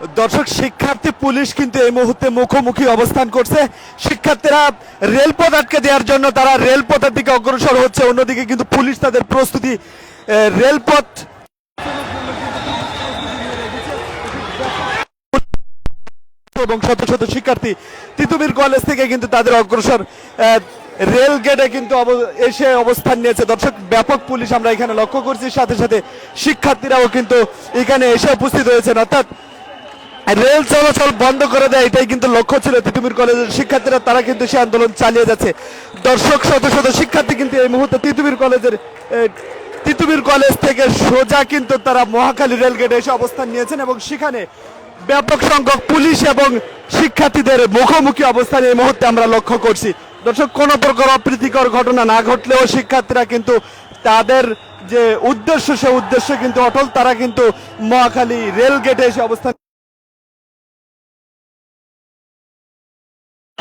দর্শক, শিক্ষার্থী, পুলিশ কিন্তু এই মুহূর্তে মুখোমুখি অবস্থান করছে। শিক্ষার্থীরা রেলপথ আটকে দেওয়ার জন্য তারা রেলপথের দিকে অগ্রসর হচ্ছে। অন্যদিকে কিন্তু পুলিশ তাদের প্রস্তুতি রেলপথ এবং শত শত শিক্ষার্থী তিতুমির কলেজ থেকে কিন্তু তাদের অগ্রসর রেল গেটে কিন্তু এসে অবস্থান নিয়েছে। দর্শক, ব্যাপক পুলিশ আমরা এখানে লক্ষ্য করছি। সাথে সাথে শিক্ষার্থীরাও কিন্তু এখানে এসে উপস্থিত হয়েছেন। অর্থাৎ রেল চলাচল বন্ধ করে দেয়, এটাই কিন্তু লক্ষ্য ছিল তিতুমির কলেজের শিক্ষার্থীরা, তারা কিন্তু সে আন্দোলন চালিয়ে যাচ্ছে। দর্শক শত শত শিক্ষার্থী কিন্তু এই মুহূর্তে তিতুমির কলেজের তিতুমির কলেজ থেকে সোজা কিন্তু তারা মহাখালী রেল গেটে এসে অবস্থান নিয়েছেন এবং সেখানে ব্যাপক সংখ্যক পুলিশ এবং শিক্ষার্থীদের মুখোমুখি অবস্থান এই মুহূর্তে আমরা লক্ষ্য করছি। দর্শক, কোনো প্রকার অপ্রীতিকর ঘটনা না ঘটলেও শিক্ষার্থীরা কিন্তু তাদের যে উদ্দেশ্য, সে উদ্দেশ্য কিন্তু অটল। তারা কিন্তু মহাখালী রেল গেটে এসে অবস্থান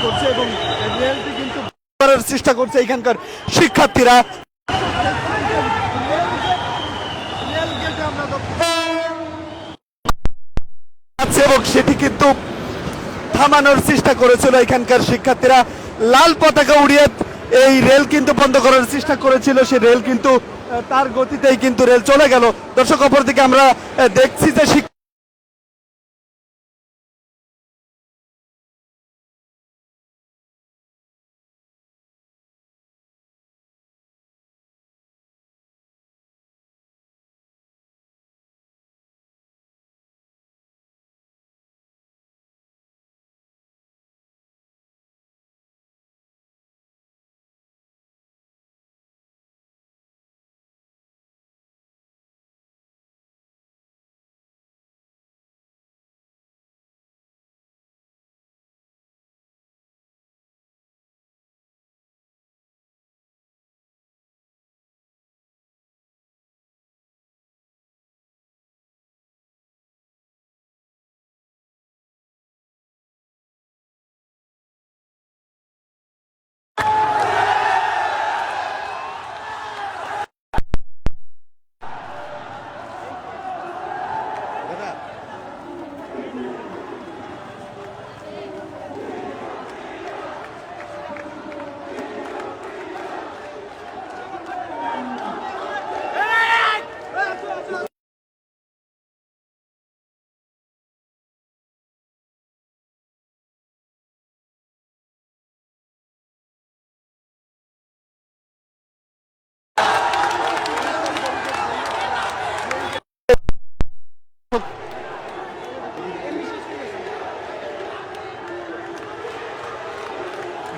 করছে এবং রেলটি কিন্তু করার চেষ্টা করছে এখানকার শিক্ষার্থীরা। এবং সেটি কিন্তু থামানোর চেষ্টা করেছিল এখানকার শিক্ষার্থীরা। লাল পতাকা উড়িয়ে এই রেল কিন্তু বন্ধ করার চেষ্টা করেছিল। সে রেল কিন্তু তার গতিতেই কিন্তু রেল চলে গেল। দর্শক, অপরদিকে আমরা দেখছি যে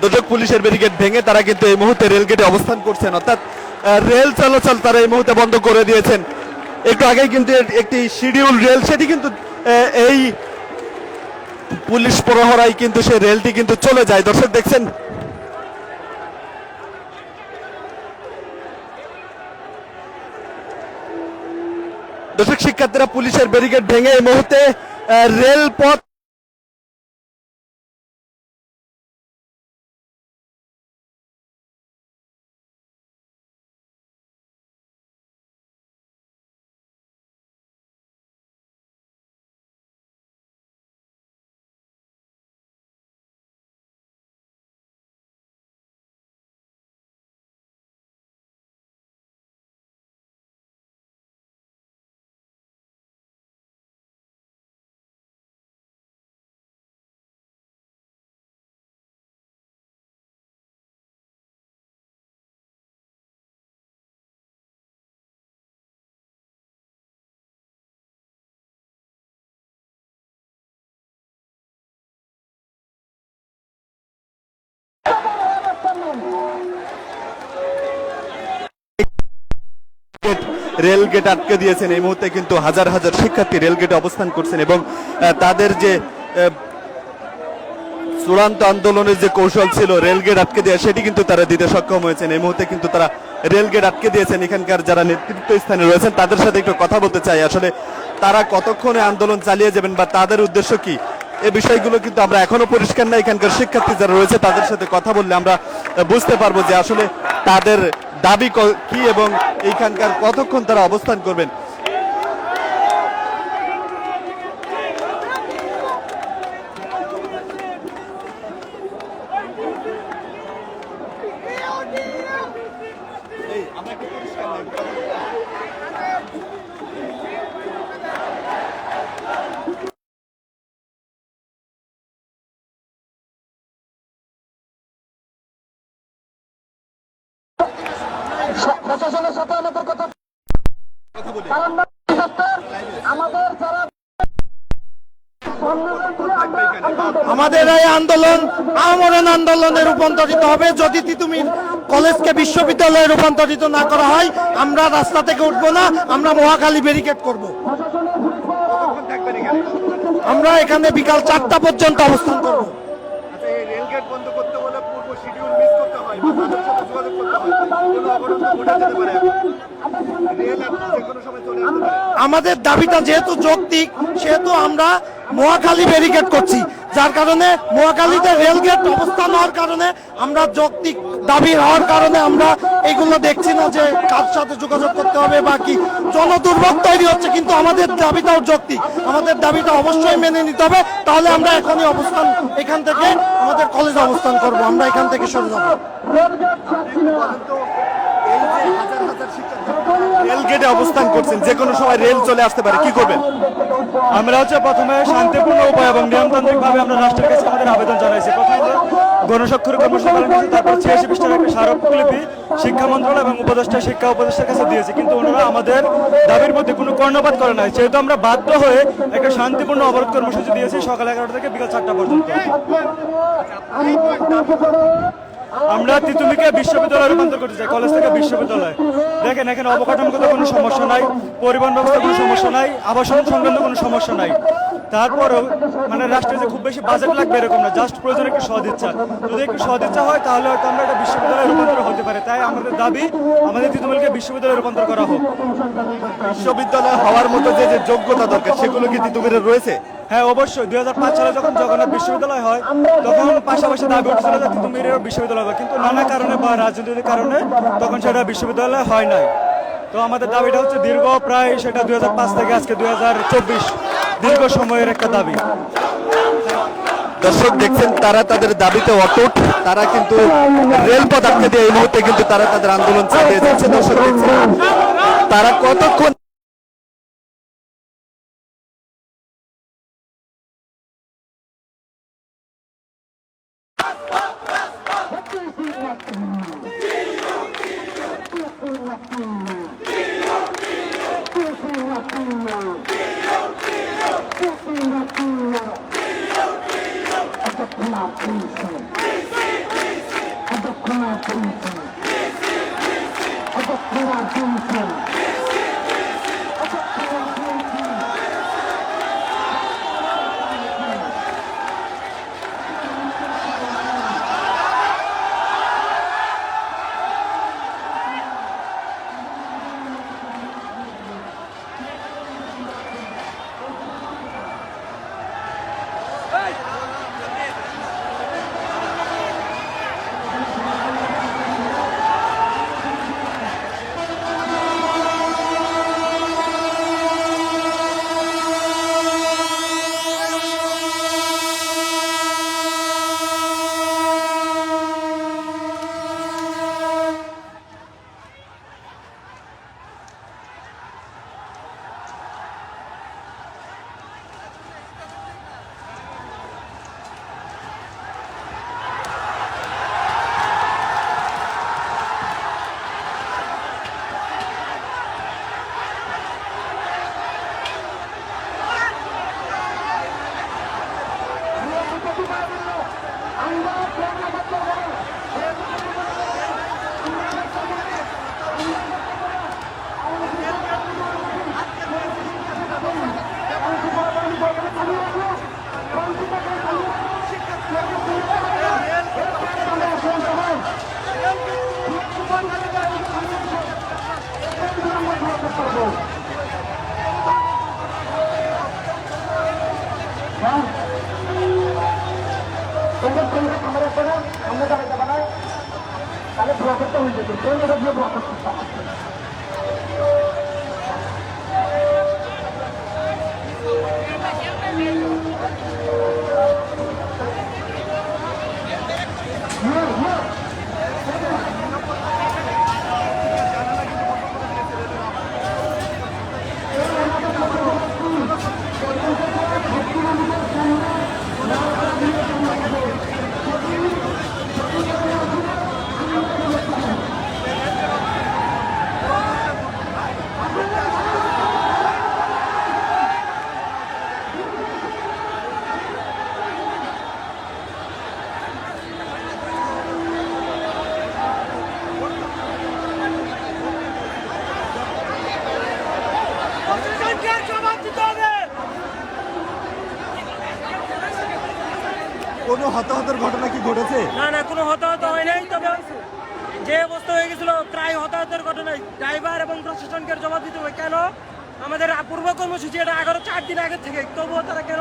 দুদক পুলিশের ব্যারিকেড ভেঙে তারা কিন্তু এই মুহূর্তে রেল গেটে অবস্থান করছেন। অর্থাৎ রেল চলাচল তারা এই মুহূর্তে বন্ধ করে দিয়েছেন। একটু আগেই কিন্তু একটি শিডিউল রেল, সেটি কিন্তু এই পুলিশ প্রহরাই কিন্তু সেই রেলটি কিন্তু চলে যায়। দর্শক দেখছেন? দর্শক, শিক্ষার্থীরা পুলিশের ব্যারিকেড ভেঙে এই মুহূর্তে রেলপথ রেল গেট আটকে দিয়েছেন। এই মুহূর্তে কিন্তু হাজার হাজার শিক্ষার্থী রেল গেটে অবস্থান করছেন এবং তাদের যে চূড়ান্ত আন্দোলনের যে কৌশল ছিল রেল গেট আটকে দেওয়া, সেটি কিন্তু তারা দিতে সক্ষম হয়েছেন। এই মুহূর্তে কিন্তু তারা রেল গেট আটকে দিয়েছেন। এখানকার যারা নেতৃত্ব স্থানে রয়েছেন, তাদের সাথে একটু কথা বলতে চাই। আসলে তারা কতক্ষণে আন্দোলন চালিয়ে যাবেন বা তাদের উদ্দেশ্য কি? এই বিষয়গুলো কিন্তু আমরা এখনও পরিষ্কার না। এখানকার শিক্ষার্থী যারা রয়েছে, তাদের সাথে কথা বললে আমরা বুঝতে পারব যে আসলে তাদের দাবি ক- এবং এইখানকার কতক্ষণ তারা অবস্থান করবেন? আমাদের এই আন্দোলন আমরণ আন্দোলনে রূপান্তরিত হবে। যদি তিতুমির কলেজকে বিশ্ববিদ্যালয়ে রূপান্তরিত না করা হয়, আমরা রাস্তা থেকে উঠবো না, আমরা মহাখালী ব্যারিকেড করব। আমরা এখানে বিকাল চারটা পর্যন্ত অবস্থান করব। আচ্ছা করতে হয় আমাদের দাবিটা যেহেতু যৌক্তিক সেহেতু আমরা মহাখালী ব্যারিকেড করছি। যার কারণে মহাখালীতে রেলগেট অবস্থান হওয়ার কারণে আমরা যৌক্তিক দাবি হওয়ার কারণে আমরা এগুলো দেখছি না যে কার সাথে যোগাযোগ করতে হবে বা কি। জনদুর্ভোগ তৈরি হচ্ছে কিন্তু আমাদের দাবিটাও যৌক্তিক। আমাদের দাবিটা অবশ্যই মেনে নিতে হবে। তাহলে আমরা এখনই অবস্থান এখান থেকে আমাদের কলেজে অবস্থান করব। আমরা এখান থেকে সরে যাব তো এই যে হাজার হাজার শিক্ষার্থী রেল গেটে অবস্থান করছেন যে কোনো সময় রেল চলে আসতে পারে কি করবেন? আমরা হচ্ছে প্রথমে শান্তিপূর্ণ উপায় এবং নিয়মতান্ত্রিক ভাবে আমরা রাষ্ট্রের কাছে আমাদের আবেদন জানাইছি। প্রথমে গণস্বাক্ষর কর্মসূচি পালন করেছি তারপর ছিয়াশি পৃষ্ঠার একটা স্মারকলিপি শিক্ষা মন্ত্রণালয় এবং উপদেষ্টা শিক্ষা উপদেষ্টার কাছে দিয়েছি। কিন্তু ওনারা আমাদের দাবির মধ্যে কোনো কর্ণপাত করে নাই। যেহেতু আমরা বাধ্য হয়ে একটা শান্তিপূর্ণ অবরোধ কর্মসূচি দিয়েছি সকাল এগারোটা থেকে বিকাল চারটা পর্যন্ত। আমরা তিতুমিকে বিশ্ববিদ্যালয়ে রূপান্তর করতে চাই কলেজ থেকে বিশ্ববিদ্যালয়। দেখেন, এখানে অবকাঠামোগত কোনো সমস্যা নাই, পরিবহন ব্যবস্থা কোনো সমস্যা নাই, আবাসন সংক্রান্ত কোনো সমস্যা নাই। তারপরেও মানে রাষ্ট্রে যে খুব বেশি বাজেট লাগবে এরকম না জাস্ট প্রয়োজন একটু সদিচ্ছা যদি একটু সদিচ্ছা হয় তাহলে হয়তো আমরা একটা বিশ্ববিদ্যালয়ে রূপান্তর হতে পারে। তাই আমাদের দাবি আমাদের তিতুমিলকে বিশ্ববিদ্যালয়ে রূপান্তর করা হোক। বিশ্ববিদ্যালয় হওয়ার মতো যে যে যোগ্যতা দরকার সেগুলো কি তিতুমিরের রয়েছে? হ্যাঁ অবশ্যই। দুই সালে যখন জগন্নাথ বিশ্ববিদ্যালয় হয় তখন পাশাপাশি দাবি উঠেছিল যে তিতুমিরের বিশ্ববিদ্যালয় হবে। কিন্তু নানা কারণে বা রাজনৈতিক কারণে তখন সেটা বিশ্ববিদ্যালয় হয় নাই। তো আমাদের দাবিটা হচ্ছে দীর্ঘ প্রায় সেটা দুই হাজার পাঁচ থেকে আজকে দুই হাজার চব্বিশ। দীর্ঘ সময়ের একটা দাবি দর্শক, দেখছেন, তারা তাদের দাবিতে অটুট তারা কিন্তু রেলপথ আটকে দিয়ে এই মুহূর্তে কিন্তু তারা তাদের আন্দোলন চালিয়ে যাচ্ছে দর্শক, দেখছেন, তারা কতক্ষণ Thank you. দক্ষিণা পুলিশ দক্ষিণা পুলিশ দক্ষিণা পুলিশ তাহলে প্রফিটটা হয়ে যেত কোন জায়গা দিয়ে প্রফিট করতাম ঘটনায় ড্রাইভার এবং প্রশাসনকে জবাব দিতে হবে। কেন? আমাদের পূর্ব কর্মসূচি এটা এগারো চার দিন আগে থেকে। তবুও তারা কেন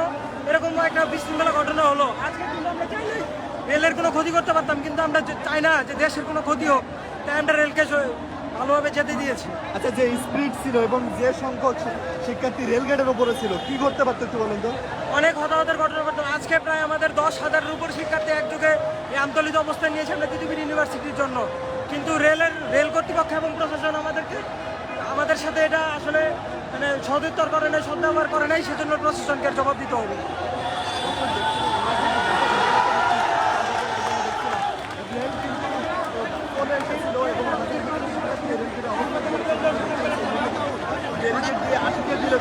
এরকম একটা বিশৃঙ্খলা ঘটনা হলো? আজকে কিন্তু আমরা চাই নাই। রেলের কোনো ক্ষতি করতে পারতাম কিন্তু আমরা যে- চাই না যে দেশের কোনো ক্ষতি হোক তাই আমরা রেলকে ভালোভাবে যেতে দিয়েছি। আচ্ছা যে স্পিড ছিল এবং যে সংখ্যক শিক্ষার্থী রেলগেটের উপরে ছিল কি করতে পারতো একটু বলেন তো? অনেক হতাহতের ঘটনা ঘটতো আজকে প্রায় আমাদের দশ হাজারের উপর শিক্ষার্থী একযোগে এই আমতলিত অবস্থান নিয়েছে আমরা পৃথিবীর ইউনিভার্সিটির জন্য। কিন্তু রেলের, রেল কর্তৃপক্ষ এবং প্রশাসন আমাদেরকে, আমাদের সাথে এটা আসলে মানে সদুত্তর করে নাই, সদ্ব্যবহার করে নাই, সেজন্য প্রশাসনকে জবাব দিতে হবে।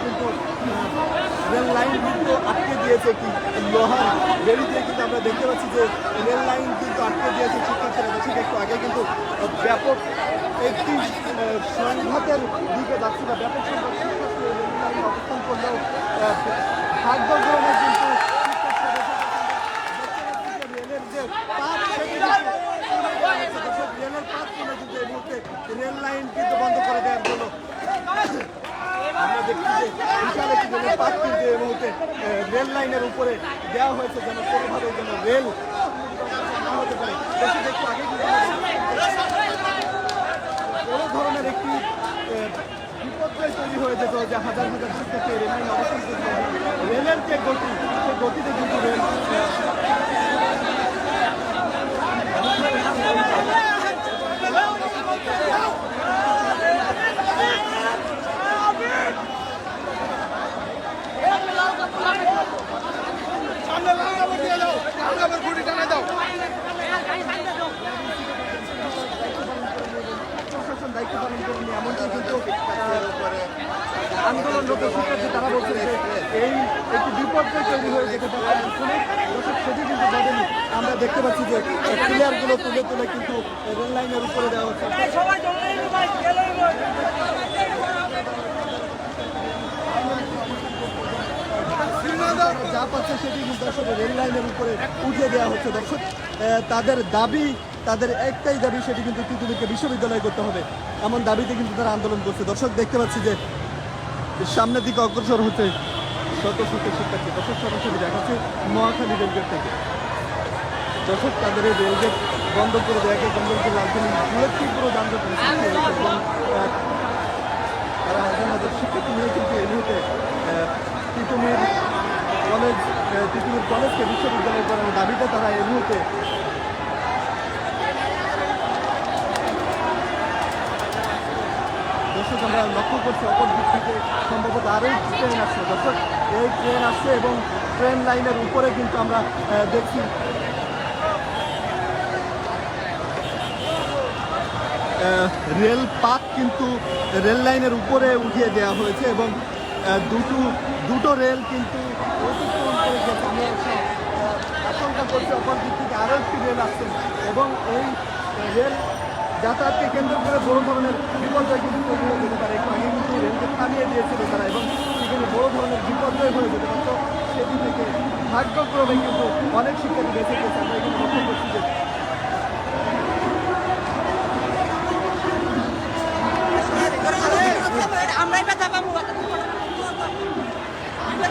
কিন্তু রেল লাইন কিন্তু আটকে দিয়েছে কি? লোহার রেলিতে কিন্তু আমরা দেখতে পাচ্ছি যে রেল লাইন কিন্তু আটকে দিয়েছে শিক্ষার্থীরা ঠিক একটু আগে কিন্তু ব্যাপক একটি সংঘাতের দিকে যাচ্ছে বা ব্যাপক সংঘাত শিক্ষার্থী রেল লাইনে অবস্থান করলেও আহ, ভাগ্যক্রমে কিন্তু রেলের যে পাত সেটি কিন্তু রেলের পাত তুলে কিন্তু এই মুহূর্তে রেল লাইন কিন্তু বন্ধ করে দেওয়ার জন্য আমরা দেখছি যে বিশাল একটি রেলের পাত কিন্তু মুহূর্তে রেল লাইনের উপরে দেওয়া হয়েছে যেন কোনোভাবে যেন রেল হতে পারে। বেশি কিন্তু ধরনের একটি বিপর্যয় তৈরি হয়ে যেত যে হাজার হাজার শিক্ষার্থী রেল লাইনে অবস্থান করতে রেলের যে গতি সেই গতিতে কিন্তু রেল আন্দোলনরত শিক্ষার্থী তারা বলছে এই একটি বিপর্যয় তৈরি হয়ে যেতে পারে দর্শক সেটি কিন্তু ঘটেনি আমরা দেখতে পাচ্ছি যে প্লেয়ারগুলো তুলে তুলে কিন্তু রেল লাইনের উপরে দেওয়া হচ্ছে। যা পাচ্ছে সেটি কিন্তু আসলে রেল লাইনের উপরে উঠে দেওয়া হচ্ছে। দর্শক তাদের দাবি, তাদের একটাই দাবি, সেটি কিন্তু তিতুমিরকে বিশ্ববিদ্যালয় করতে হবে। এমন দাবিতে কিন্তু তারা আন্দোলন করছে। দর্শক, দেখতে পাচ্ছি যে সামনের দিকে অগ্রসর হচ্ছে শত শত শিক্ষার্থী। দর্শক, সরাসরি দেখাচ্ছে মহাখালী রেলগেট থেকে। দর্শক, তাদের এই রেলগেট বন্ধ করে দেওয়াকে বন্ধ করে রাজধানী জুড়ে তীব্র যানজট তারা হাজার হাজার শিক্ষার্থী নিয়ে কিন্তু এই মুহূর্তে তিতুমির কলেজ তিতুমির কলেজকে বিশ্ববিদ্যালয় করার দাবিতে তারা এই মুহূর্তে দর্শক, আমরা লক্ষ্য করছি অপর দিক থেকে সম্ভবত আরও ট্রেন আসছে। দর্শক, এই ট্রেন আসছে এবং ট্রেন লাইনের উপরে কিন্তু আমরা দেখছি রেল পাত কিন্তু রেল লাইনের উপরে উঠিয়ে দেওয়া হয়েছে এবং দুটো দুটো রেল কিন্তু অতিক্রম করে গেছে। আমরা আশঙ্কা করছি অপর দিক থেকে আরও একটি রেল আসছে। এবং এই রেল যাতায়াতকে কেন্দ্র করে বড় ধরনের বিপর্যয় কিন্তু তৈরি হয়ে যেতে পারে। একটু আগে কিন্তু রেলকে থামিয়ে দিয়েছিল তারা এবং সেখানে বড় ধরনের বিপর্যয় হয়ে যেতে পারত সেদিন থেকে ভাগ্যক্রমে কিন্তু অনেক শিক্ষার্থী বেঁচে গেছে। আমরা এখানে লক্ষ্য করছি যে আমরাই ব্যথা পাবো এই শোনা যান না সরাই দাও সরাই দাও এগুলো নিয়ে এই করে এসব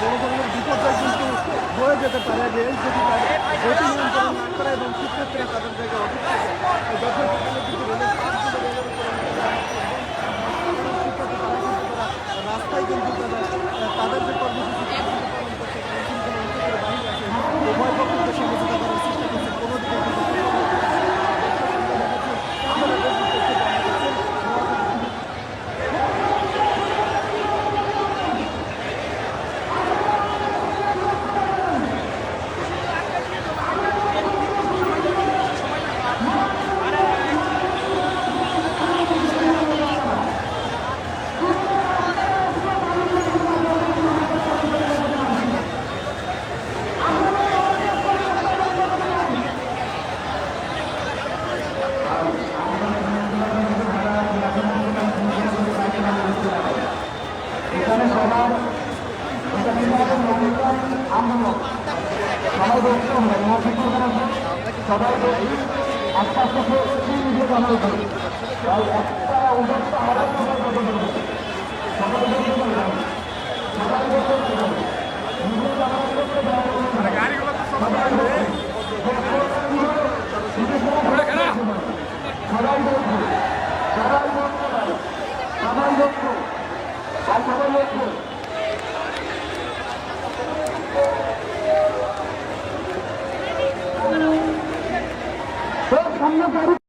বড় ধরনের বিপর্যয় কিন্তু হয়ে যেতে পারে যদি নিয়ন্ত্রণ না করে এবং শিক্ষার্থীরা তাদের জায়গায় অফিস আস্তে আস্তে চিন্তিত করা উচিত তাই একটা উদ্যোক্তা আমাদের Thank you. অন্য